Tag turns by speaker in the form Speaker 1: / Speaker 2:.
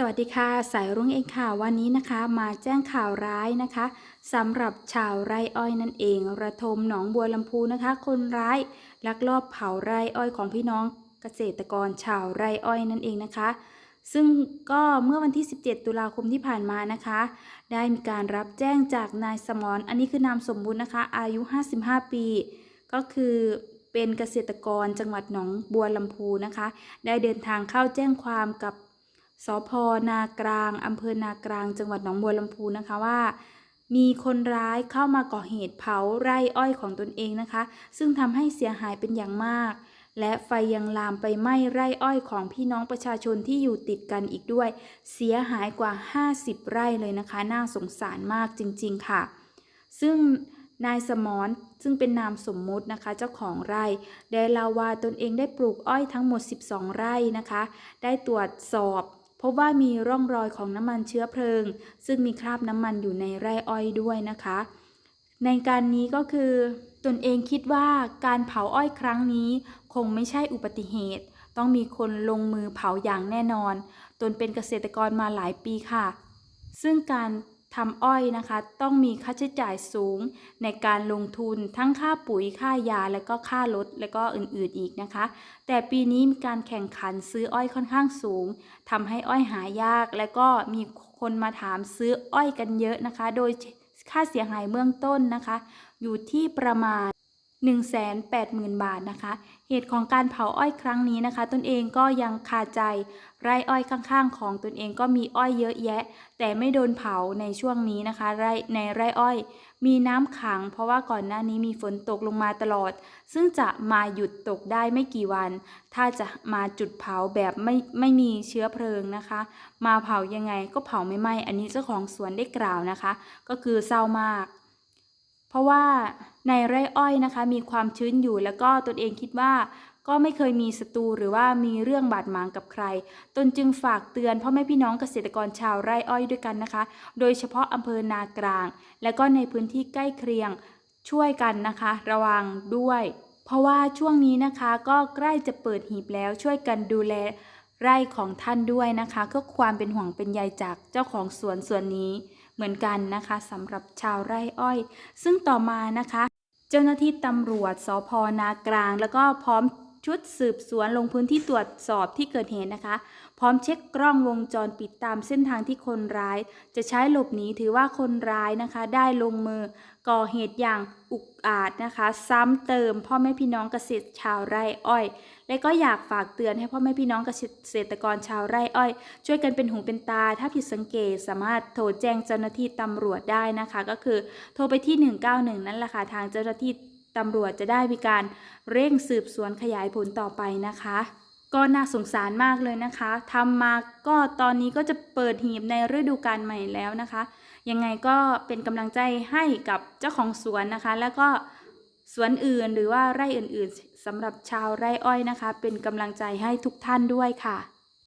Speaker 1: สวัสดีค่ะสายรุ้งเองค่ะวันนี้นะคะมาแจ้งข่าวร้ายนะคะสำหรับชาวไร่อ้อยนั่นเอง ระทมหนองบัวลำพูนะคะ คนร้ายลักลอบเผาไร่อ้อยของพี่น้องเกษตรกรชาวไร่อ้อยนั่นเองนะคะ ซึ่งก็เมื่อวันที่ 17 ตุลาคมที่ผ่านมานะคะ ได้มีการรับแจ้งจากนายสมรอันนี้คือนามสมมุตินะคะ อายุ 55 ปี ก็คือเป็นเกษตรกรจังหวัดหนองบัวลำพูนะคะ ได้เดินทางเข้าแจ้งความกับ สพนากลางอำเภอนากลาง จังหวัดหนองบัวลำพูนะคะว่า มีคนร้ายเข้ามาก่อเหตุเผาไร่อ้อยของตนเองนะคะ ซึ่งทำให้เสียหายเป็นอย่างมาก และไฟยังลามไปไหม้ไร่อ้อยของพี่น้องประชาชนที่อยู่ติดกันอีกด้วย เสียหายกว่า 50 ไร่เลยนะคะ น่าสงสารมากจริง ๆ ค่ะ ซึ่งนายสมรซึ่งเป็นนามสมมุตินะคะ เจ้าของไร่ ได้เล่าว่าตนเองได้ปลูกอ้อยทั้งหมด 12 ไร่นะคะ ได้ตรวจสอบ พบว่ามีร่องรอยของน้ำมันเชื้อเพลิง ซึ่งมีคราบน้ำมันอยู่ในไร่อ้อยด้วยนะคะ ในการนี้ก็คือตนเองคิดว่าการเผาอ้อยครั้งนี้คงไม่ใช่อุบัติเหตุ ต้องมีคนลงมือเผาอย่างแน่นอน ตนเป็นเกษตรกรมาหลายปีค่ะ ซึ่งการ ทำอ้อยนะคะ ต้องมีค่าใช้จ่ายสูงในการลงทุนทั้งค่าปุ๋ยค่ายา และก็ค่ารถและก็อื่นๆอีกนะคะ แต่ปีนี้มีการแข่งขันซื้ออ้อยค่อนข้างสูงทำให้อ้อยหายาก และก็มีคนมาถามซื้ออ้อยกันเยอะนะคะ โดยค่าเสียหายเบื้องต้นนะคะ อยู่ที่ประมาณ 180,000 บาทนะคะ เหตุของการเผาอ้อยครั้งนี้นะคะ ตนเองก็ยังคาใจไร่อ้อยข้างๆ ของตนเองก็มีอ้อยเยอะแยะ แต่ไม่โดนเผาในช่วงนี้นะคะ ไร่ในไร่อ้อย มีน้ำขัง เพราะว่าก่อนหน้านี้มีฝนตกลงมาตลอด ซึ่งจะมาหยุดตกได้ไม่กี่วัน ถ้าจะมาจุดเผาแบบไม่ไม่มีเชื้อเพลิงนะคะ มาเผายังไงก็เผาไม่ไหม้อันนี้เจ้าของสวนได้กล่าวนะคะ ก็คือเศร้ามาก เพราะว่าในไร่อ้อยนะคะ มีความชื้นอยู่แล้วก็ตนเองคิดว่า ก็ไม่เคยมีศัตรูหรือว่ามีเรื่องบาดหมางกับใคร ตนจึงฝากเตือนพ่อแม่พี่น้องเกษตรกรชาวไร่อ้อยด้วยกันนะคะ โดยเฉพาะอำเภอนากลาง และก็ในพื้นที่ใกล้เคียงช่วยกันนะคะ ระวังด้วย เพราะว่าช่วงนี้นะคะก็ใกล้จะเปิดหีบแล้วช่วยกันดูแลไร่ของท่านด้วยนะคะก็ความเป็นห่วงเป็นใยจากเจ้าของสวนส่วนนี้ เหมือนกันนะคะสำหรับชาวไร่อ้อย ซึ่งต่อมานะคะ เจ้าหน้าที่ตำรวจสพนากลาง แล้วก็พร้อม ชุดสืบสวนลงพื้นที่ตรวจสอบที่เกิดเหตุนะคะ พร้อมเช็คกล้องวงจรปิดตามเส้นทางที่คนร้าย จะใช้หลบหนีถือว่าคนร้ายนะคะ ได้ลงมือก่อเหตุอย่างอุกอาจนะคะ ซ้ำเติมพ่อแม่พี่น้องเกษตรชาวไร่อ้อย และก็อยากฝากเตือนให้พ่อแม่พี่น้องเกษตรกรชาวไร่อ้อย ช่วยกันเป็นหูเป็นตา ถ้าผิดสังเกตสามารถโทรแจ้งเจ้าหน้าที่ตำรวจได้นะคะ ก็คือโทรไปที่ 191 นั่นแหละค่ะทางเจ้าหน้าที่ ตำรวจจะได้มีการเร่งสืบสวนขยายผลต่อไปนะคะ ก็น่าสงสารมากเลยนะคะทำมาก็ตอนนี้ก็จะเปิดหีบในฤดูกาลใหม่แล้วนะคะ ยังไงก็เป็นกำลังใจให้กับเจ้าของสวนนะคะ แล้วก็สวนอื่นหรือว่าไร่อื่นๆสำหรับชาวไร่อ้อยนะคะ เป็นกำลังใจให้ทุกท่านด้วยค่ะ